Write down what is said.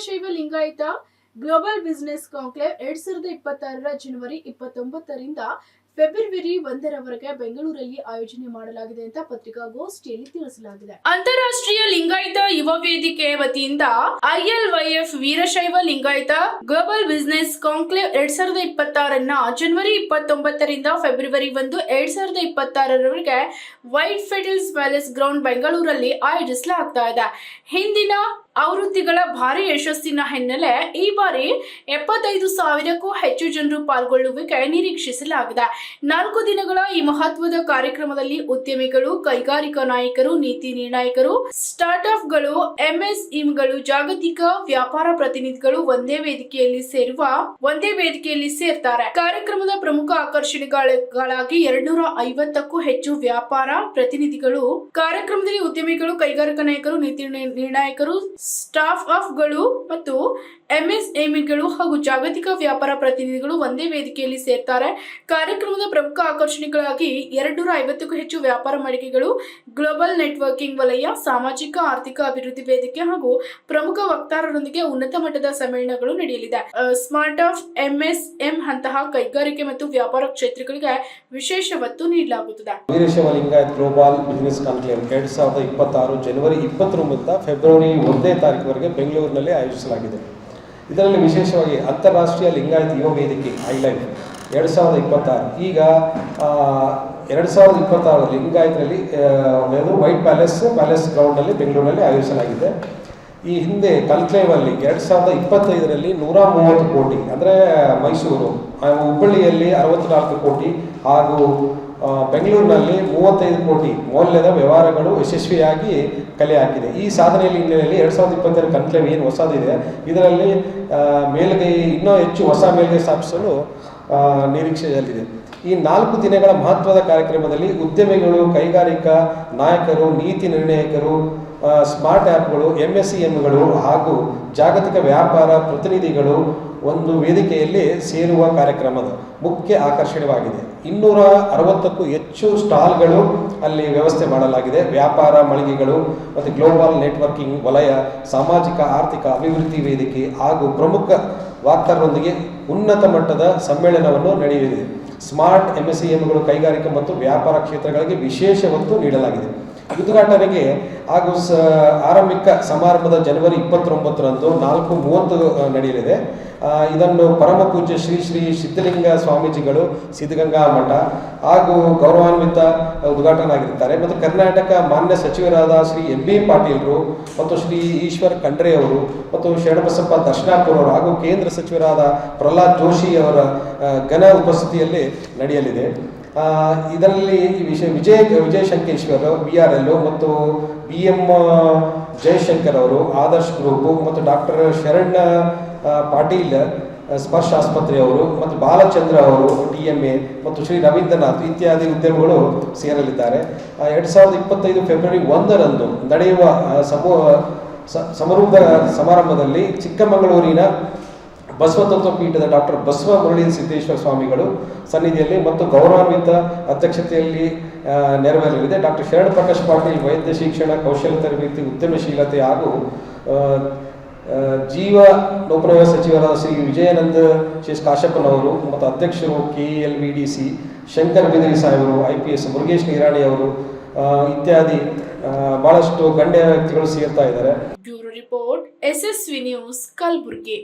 Veerashaiva Lingayat global business conclave ಎರಡ್ ಸಾವಿರದ ಇಪ್ಪತ್ತಾರರ ಜನವರಿ ಇಪ್ಪತ್ತೊಂಬತ್ತರಿಂದ ಫೆಬ್ರವರಿ ಒಂದರವರೆಗೆ ಬೆಂಗಳೂರಲ್ಲಿ ಆಯೋಜನೆ ಮಾಡಲಾಗಿದೆ ಅಂತ ಪತ್ರಿಕಾಗೋಷ್ಠಿಯಲ್ಲಿ ತಿಳಿಸಲಾಗಿದೆ. ಅಂತಾರಾಷ್ಟ್ರೀಯ ಲಿಂಗಾಯತ ಯುವ ವೇದಿಕೆ ವತಿಯಿಂದ ILYF Veerashaiva Lingayat global business conclave ಎರಡ್ ಸಾವಿರದ ಇಪ್ಪತ್ತಾರನ್ನ ಜನವರಿ ಇಪ್ಪತ್ತೊಂಬತ್ತರಿಂದ ಫೆಬ್ರವರಿ ಒಂದು ಎರಡ್ ಸಾವಿರದ ಇಪ್ಪತ್ತಾರರವರೆಗೆ ವೈಟ್ ಫೆಟಲ್ಸ್ ಪ್ಯಾಲೇಸ್ ಗ್ರೌಂಡ್ ಬೆಂಗಳೂರಲ್ಲಿ ಆಯೋಜಿಸಲಾಗ್ತಾ ಇದೆ. ಹಿಂದಿನ ಆವೃತ್ತಿಗಳ ಭಾರಿ ಯಶಸ್ಸಿನ ಹಿನ್ನೆಲೆ ಈ ಬಾರಿ ಎಪ್ಪತ್ತೈದು ಸಾವಿರಕ್ಕೂ ಹೆಚ್ಚು ಜನರು ಪಾಲ್ಗೊಳ್ಳುವಿಕೆ ನಿರೀಕ್ಷಿಸಲಾಗಿದೆ. ನಾಲ್ಕು ದಿನಗಳ ಈ ಮಹತ್ವದ ಕಾರ್ಯಕ್ರಮದಲ್ಲಿ ಉದ್ಯಮಿಗಳು, ಕೈಗಾರಿಕಾ ನಾಯಕರು, ನೀತಿ ನಿರ್ಣಾಯಕರು, ಸ್ಟಾರ್ಟ್ಅಪ್ಗಳು ಎಂಎಸ್ಇಂಗಳು ಜಾಗತಿಕ ವ್ಯಾಪಾರ ಪ್ರತಿನಿಧಿಗಳು ಒಂದೇ ವೇದಿಕೆಯಲ್ಲಿ ಸೇರುವ ಒಂದೇ ವೇದಿಕೆಯಲ್ಲಿ ಸೇರ್ತಾರೆ. ಕಾರ್ಯಕ್ರಮದ ಪ್ರಮುಖ ಆಕರ್ಷಣೆಗಳಾಗಿ ಎರಡ್ನೂರ ಐವತ್ತಕ್ಕೂ ಹೆಚ್ಚು ವ್ಯಾಪಾರ ಪ್ರತಿನಿಧಿಗಳು, ಕಾರ್ಯಕ್ರಮದಲ್ಲಿ ಉದ್ಯಮಿಗಳು, ಕೈಗಾರಿಕಾ ನಾಯಕರು, ನೀತಿ ನಿರ್ಣಾಯಕರು ಸ್ಟಾಫ್ ಆಫ್ಗಳು ಮತ್ತು ಎಂಎಸ್ಎಂಇಗಳು ಹಾಗೂ ಜಾಗತಿಕ ವ್ಯಾಪಾರ ಪ್ರತಿನಿಧಿಗಳು ಒಂದೇ ವೇದಿಕೆಯಲ್ಲಿ ಸೇರ್ತಾರೆ. ಕಾರ್ಯಕ್ರಮದ ಪ್ರಮುಖ ಆಕರ್ಷಣೆಗಳಾಗಿ ಎರಡ್ನೂರ ಐವತ್ತಕ್ಕೂ ಹೆಚ್ಚು ವ್ಯಾಪಾರ ಮಳಿಗೆಗಳು, ಗ್ಲೋಬಲ್ ನೆಟ್ವರ್ಕಿಂಗ್ ವಲಯ, ಸಾಮಾಜಿಕ, ಆರ್ಥಿಕ ಅಭಿವೃದ್ಧಿ ವೇದಿಕೆ ಹಾಗೂ ಪ್ರಮುಖ ವಕ್ತಾರರೊಂದಿಗೆ ಉನ್ನತ ಮಟ್ಟದ ಸಮ್ಮೇಳನಗಳು ನಡೆಯಲಿದೆ. ಸ್ಮಾರ್ಟ್ ಆಫ್ ಎಂಎಸ್ಎಂ ಅಂತಹ ಕೈಗಾರಿಕೆ ಮತ್ತು ವ್ಯಾಪಾರ ಕ್ಷೇತ್ರಗಳಿಗೆ ವಿಶೇಷ ಒತ್ತು ನೀಡಲಾಗುತ್ತದೆ. ಗ್ಲೋಬಲ್ ಬಿಸಿನೆಸ್ ಎರಡ್ ಸಾವಿರದ ಇಪ್ಪತ್ತಾರು ಜನವರಿ ಇಪ್ಪತ್ತೊಂಬತ್ತ ಫೆಬ್ರವರಿ ಒಂದನೇ ತಾರೀಕುವರೆಗೆ ಬೆಂಗಳೂರಿನಲ್ಲಿ ಆಯೋಜಿಸಲಾಗಿದೆ. ಇದರಲ್ಲಿ ವಿಶೇಷವಾಗಿ ಅಂತಾರಾಷ್ಟ್ರೀಯ ಲಿಂಗಾಯತ ಯುವ ವೇದಿಕೆ ಐಲೈಫ್ ಎರಡು ಸಾವಿರದ ಇಪ್ಪತ್ತಾರು. ಈಗ ಎರಡು ಸಾವಿರದ ಇಪ್ಪತ್ತಾರು ಲಿಂಗಾಯತರಲ್ಲಿ ಒಂದು ವೈಟ್ ಪ್ಯಾಲೇಸ್ ಪ್ಯಾಲೇಸ್ ಗ್ರೌಂಡಲ್ಲಿ ಬೆಂಗಳೂರಿನಲ್ಲಿ ಆಯೋಜಿಸಲಾಗಿದೆ. ಈ ಹಿಂದೆ ಕಲ್ಕ್ಲೇವಲ್ಲಿ ಎರಡು ಸಾವಿರದ ಇಪ್ಪತ್ತೈದರಲ್ಲಿ ನೂರ ಮೂವತ್ತು ಕೋಟಿ, ಅಂದರೆ ಮೈಸೂರು ಹುಬ್ಬಳ್ಳಿಯಲ್ಲಿ ಅರವತ್ತ್ನಾಲ್ಕು ಕೋಟಿ ಹಾಗೂ ಬೆಂಗಳೂರಿನಲ್ಲಿ ಮೂವತ್ತೈದು ಕೋಟಿ ಮೌಲ್ಯದ ವ್ಯವಹಾರಗಳು ಯಶಸ್ವಿಯಾಗಿ ಕಲೆ ಹಾಕಿದೆ. ಈ ಸಾಧನೆಯಲ್ಲಿ ಹಿನ್ನೆಲೆಯಲ್ಲಿ ಎರಡು ಸಾವಿರದ ಇಪ್ಪತ್ತರ ಕನ್ಕ್ಲೇವ್ ಏನು ಹೊಸದಿದೆ? ಇದರಲ್ಲಿ ಮೇಲ್ಗೈ, ಇನ್ನೂ ಹೆಚ್ಚು ಹೊಸ ಮೇಲುಗೈ ಸ್ಥಾಪಿಸಲು ನಿರೀಕ್ಷೆಯಲ್ಲಿದೆ ಈ ನಾಲ್ಕು ದಿನಗಳ ಮಹತ್ವದ ಕಾರ್ಯಕ್ರಮದಲ್ಲಿ ಉದ್ಯಮಿಗಳು, ಕೈಗಾರಿಕಾ ನಾಯಕರು, ನೀತಿ ನಿರ್ಣಾಯಕರು ಸ್ಮಾರ್ಟ್ ಆ್ಯಪ್ಗಳು ಎಂ ಎಸ್ ಸಿ ಎಂಗಳು ಹಾಗೂ ಜಾಗತಿಕ ವ್ಯಾಪಾರ ಪ್ರತಿನಿಧಿಗಳು ಒಂದು ವೇದಿಕೆಯಲ್ಲಿ ಸೇರುವ ಕಾರ್ಯಕ್ರಮದ ಮುಖ್ಯ ಆಕರ್ಷಣೆಯಾಗಿದೆ ಇನ್ನೂರ ಅರವತ್ತಕ್ಕೂ ಹೆಚ್ಚು ಸ್ಟಾಲ್ಗಳು ಅಲ್ಲಿ ವ್ಯವಸ್ಥೆ ಮಾಡಲಾಗಿದೆ. ವ್ಯಾಪಾರ, ಮಳಿಗೆಗಳು ಮತ್ತು ಗ್ಲೋಬಲ್ ನೆಟ್ವರ್ಕಿಂಗ್ ವಲಯ, ಸಾಮಾಜಿಕ, ಆರ್ಥಿಕ ಅಭಿವೃದ್ಧಿ ವೇದಿಕೆ ಹಾಗೂ ಪ್ರಮುಖ ವಾರ್ತಾರರೊಂದಿಗೆ ಉನ್ನತ ಮಟ್ಟದ ಸಮ್ಮೇಳನವನ್ನು ನಡೆಯಲಿದೆ. ಸ್ಮಾರ್ಟ್ ಎಂ ಎಸ್ ಸಿ ಎಂಗಳು ಕೈಗಾರಿಕಾ ಮತ್ತು ವ್ಯಾಪಾರ ಕ್ಷೇತ್ರಗಳಿಗೆ ವಿಶೇಷ ಒತ್ತು ನೀಡಲಾಗಿದೆ. ಉದ್ಘಾಟನೆಗೆ ಹಾಗೂ ಸ, ಆರಂಭಿಕ ಸಮಾರಂಭದ ಜನವರಿ ಇಪ್ಪತ್ತೊಂಬತ್ತರಂದು ನಾಲ್ಕು ಮೂವತ್ತು ನಡೆಯಲಿದೆ. ಇದನ್ನು ಪರಮ ಪೂಜ್ಯ ಶ್ರೀ ಶ್ರೀ ಸಿದ್ಧಲಿಂಗ ಸ್ವಾಮೀಜಿಗಳು, ಸಿದ್ಧಗಂಗಾ ಮಠ ಹಾಗೂ ಗೌರವಾನ್ವಿತ ಉದ್ಘಾಟನಾಗಿರುತ್ತಾರೆ. ಮತ್ತು ಕರ್ನಾಟಕ ಮಾನ್ಯ ಸಚಿವರಾದ ಶ್ರೀ ಎಂ ಬಿ ಪಾಟೀಲ್ರು ಮತ್ತು ಶ್ರೀ ಈಶ್ವರ್ ಖಂಡ್ರೆ ಅವರು ಮತ್ತು ಶರಣಬಸಪ್ಪ ದರ್ಶನಾಪುರವರು ಹಾಗೂ ಕೇಂದ್ರ ಸಚಿವರಾದ ಪ್ರಹ್ಲಾದ್ ಜೋಶಿ ಅವರ ಘನ ಉಪಸ್ಥಿತಿಯಲ್ಲಿ ನಡೆಯಲಿದೆ. ಇದರಲ್ಲಿ ವಿಷಯ Vijaya, Vijay Sankeshwar B R L ಮತ್ತು ಬಿ ಎಂ ಜಯಶಂಕರ್ ಅವರು ಆದರ್ಶ್ ಗ್ರೂಪ್ ಮತ್ತು ಡಾಕ್ಟರ್ ಶರಣ್ ಪಾಟೀಲ್ ಸ್ಪರ್ಶ ಆಸ್ಪತ್ರೆಯವರು ಮತ್ತು ಬಾಲಚಂದ್ರ ಅವರು ಡಿ ಎಂ ಎ ಮತ್ತು ಶ್ರೀ ರವೀಂದ್ರನಾಥ್ ಇತ್ಯಾದಿ ಉದ್ಯಮಗಳು ಸೇರಲಿದ್ದಾರೆ. ಎರಡು ಸಾವಿರದ ಇಪ್ಪತ್ತೈದು ಫೆಬ್ರವರಿ ಒಂದರಂದು ನಡೆಯುವ ಸಮೂಹ ಸಮಾರಂಭ ಸಮಾರಂಭದಲ್ಲಿ ಚಿಕ್ಕಮಗಳೂರಿನ ಬಸವ ತತ್ವ ಪೀಠದ ಡಾಕ್ಟರ್ ಬಸವ ಮುರಳಿ ಸಿದ್ದೇಶ್ವರ ಸ್ವಾಮಿಗಳು ಸನ್ನಿಧಿಯಲ್ಲಿ ಮತ್ತು ಗೌರವಾನ್ವಿತ ಅಧ್ಯಕ್ಷತೆಯಲ್ಲಿ ನೆರವೇರಲಿದೆ. ಡಾಕ್ಟರ್ ಶರಣ್ ಪ್ರಕಾಶ್ ಪಾಟೀಲ್, ವೈದ್ಯ ಶಿಕ್ಷಣ, ಕೌಶಲ್ಯ ತರಬೇತಿ, ಉದ್ಯಮಶೀಲತೆ ಹಾಗೂ ಜೀವ ನೌಪನಯ ಸಚಿವರಾದ ಶ್ರೀ ವಿಜಯಾನಂದ ಶೇಷ್ ಕಾಶಪ್ಪನವರು ಮತ್ತು ಅಧ್ಯಕ್ಷರು K L V D C Shankar Bidari ಸಾಹೇಬರು, I P S Murugesh Nirani ಅವರು ಇತ್ಯಾದಿ ಬಹಳಷ್ಟು ಗಣ್ಯ ವ್ಯಕ್ತಿಗಳು ಸೇರ್ತಾ ಇದ್ದಾರೆ. Bureau report, SSV news, Kalaburagi.